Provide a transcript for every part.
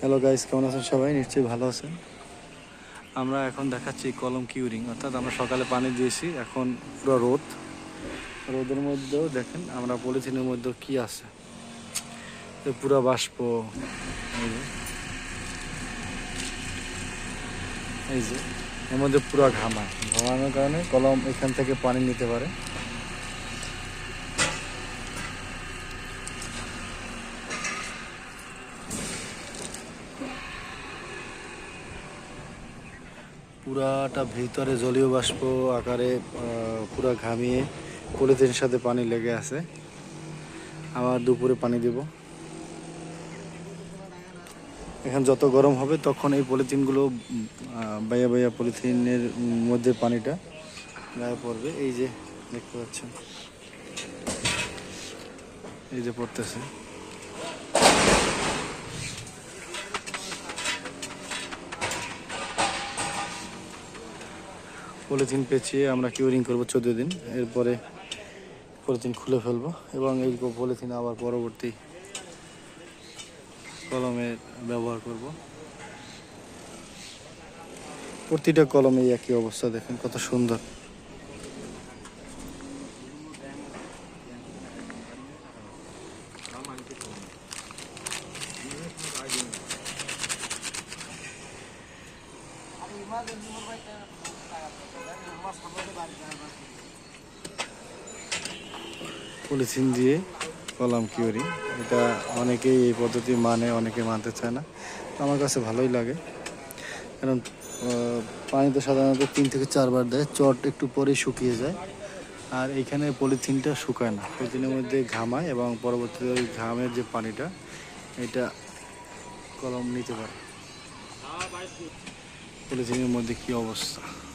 Hello guys কেমন আছেন সবাই? নিশ্চয়ই ভালো আছেন। আমরা এখন দেখাচ্ছি কলম কিউরিং, অর্থাৎ আমরা সকালে পানি দিয়েছি, এখন পুরো রোদ। রোদের মধ্যেও দেখেন, আমরা পলিথিনের মধ্যেও কি আছে। পুরো বাষ্প, এই যে। এর মধ্যে পুরো ঘামা ঘামানোর কারণে কলম এখান থেকে পানি নিতে পারে। পুরাটা ভিতরে জলীয় বাষ্প আকারে পুরা ঘামিয়ে পলিথিনের সাথে পানি লেগে আছে। আবার দুপুরে পানি দেব। এখন যত গরম হবে তখন এই পলিথিনগুলো বাইয়া বাইয়া পলিথিনের মধ্যে পানিটা গায়ে পড়বে। এই যে দেখতে পাচ্ছেন। এই যে পড়তেছে। পলিথিন পেঁচিয়ে আমরা কিউরিং করব চোদ্দ দিন। এরপরে পলিথিন খুলে ফেলব এবং এই পলিথিন আবার পরবর্তী কলমে ব্যবহার করব। প্রতিটা কলমে একই অবস্থা, দেখেন কত সুন্দর। পলিথিন দিয়ে কলাম কিউরি। এটা অনেকেই এই পদ্ধতি মানে অনেকে মানতে চায় না। আমার কাছে ভালোই লাগে। কারণ আহ, পানিতে সাধারণত তিন থেকে চারবার দেয় চট একটু পরেই শুকিয়ে যায়। আর এইখানে পলিথিনটা শুকায় না। পলিথিনের মধ্যে ঘামায় এবং পরবর্তীতে ওই ঘামের যে পানিটা এটা কলম নিতে পারে। পলিথিনের মধ্যে কি অবস্থা?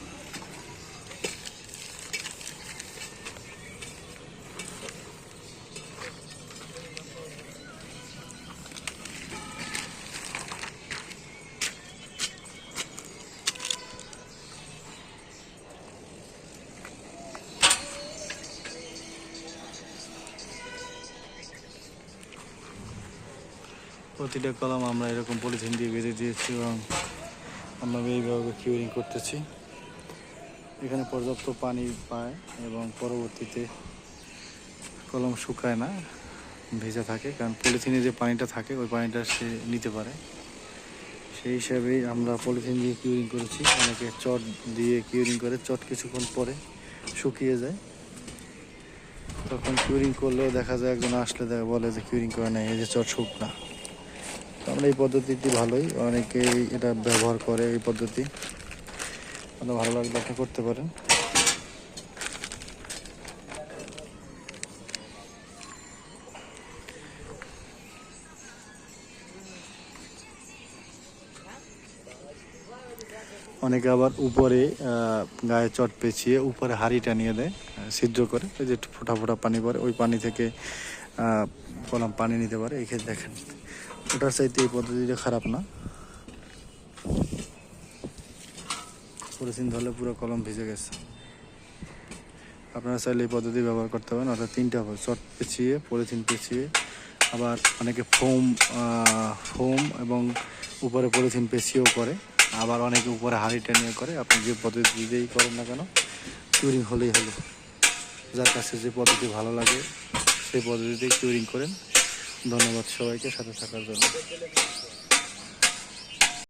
প্রতিটা কলম আমরা এরকম পলিথিন দিয়ে বেঁধে দিয়েছি এবং আমরা এইভাবে কিউরিং করতেছি। এখানে পর্যাপ্ত পানি পায় এবং পরবর্তীতে কলম শুকায় না, ভেজা থাকে, কারণ পলিথিনে যে পানিটা থাকে, ওই পানিটা সে নিতে পারে। সেই হিসাবেই আমরা পলিথিন দিয়ে কিউরিং করেছি। অনেকে চট দিয়ে কিউরিং করে, চট কিছুক্ষণ পরে শুকিয়ে যায়। তখন কিউরিং করলেও দেখা যায়, একজন আসলে বলে যে কিউরিং করে নাই, এই যে চট শুকনা তো আমরা এই পদ্ধতিটি ভালোই। অনেকেই এটা ব্যবহার করে এই পদ্ধতি। আপনার ভালো লাগলে করতে পারেন। অনেকে আবার উপরে গায়ে চট পেঁচিয়ে উপরে হাঁড়িটা নিয়ে দেয় ছিদ্র করে। যে ফোটা ফোটা পানি পড়ে, ওই পানি থেকে কলম পানি নিতে পারে, এই ক্ষেত্রে দেখেন। ওটার চাইতে এই পদ্ধতিটা খারাপ না। পলিথিন ধরলে পুরো কলম ভিজে গেছে। আপনারা চাইলে এই পদ্ধতি ব্যবহার করতে পারেন, অর্থাৎ তিনটা চট পেঁচিয়ে, পলিথিন পেঁচিয়ে, আবার অনেকে ফোম ফোম এবং উপরে পলিথিন পেঁচিয়েও করে। আবার অনেকে উপরে হাঁড়িটা নিয়ে করে, আপনি যে পদ্ধতি দিয়েই করেন না কেন চুরিং হলেই হলো। যার কাছে যে পদ্ধতি ভালো লাগে, সেই পদ্ধতিতেই চুরিং করেন। ধন্যবাদ সবাইকে, সাথে থাকার জন্য।